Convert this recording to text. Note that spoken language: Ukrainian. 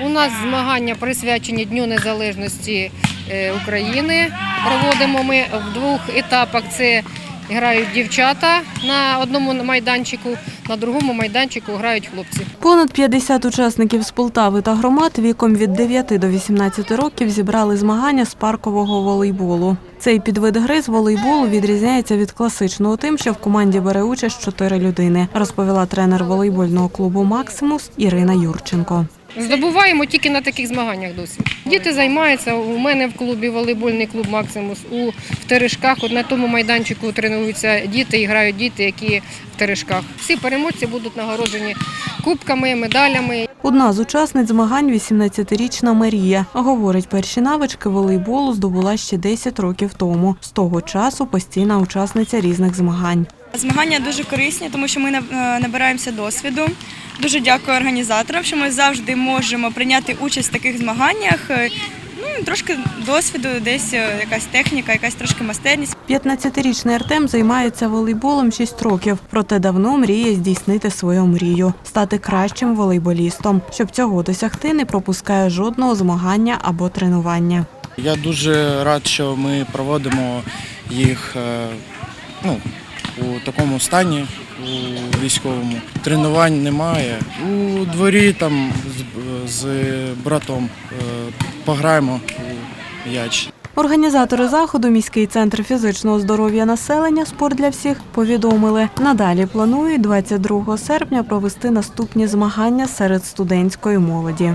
У нас змагання присвячені Дню Незалежності е, України. Проводимо ми в двох етапах. Це грають дівчата на одному майданчику, на другому майданчику грають хлопці. Понад 50 учасників з Полтави та громад віком від 9 до 18 років зібрали змагання з паркового волейболу. Цей підвид гри з волейболу відрізняється від класичного тим, що в команді бере участь чотири людини, розповіла тренер волейбольного клубу Максимус Ірина Юрченко. Здобуваємо тільки на таких змаганнях досвід. Діти займаються. У мене в клубі волейбольний клуб Максимус. У в Терешках от на тому майданчику тренуються діти і грають діти, які в Терешках. Всі переможці будуть нагороджені кубками, медалями. Одна з учасниць змагань – 18-річна Марія. Говорить, перші навички волейболу здобула ще 10 років тому. З того часу постійна учасниця різних змагань. Змагання дуже корисні, тому що ми е, набираємося досвіду. Дуже дякую організаторам, що ми завжди можемо прийняти участь в таких змаганнях. Ну, трошки досвіду, десь е, якась техніка, якась трошки майстерність. 15-річний Артем займається волейболом 6 років, проте давно мріє здійснити свою мрію – стати кращим волейболістом. Щоб цього досягти, не пропускає жодного змагання або тренування. Я дуже рад, що ми проводимо їх е, ну, у такому стані, у військовому. Тренувань немає. У дворі там з, з братом е, пограємо у м'яч. Організатори заходу міський центр фізичного здоров'я населення Спорт для всіх повідомили. Надалі планують 22 серпня провести наступні змагання серед студентської молоді.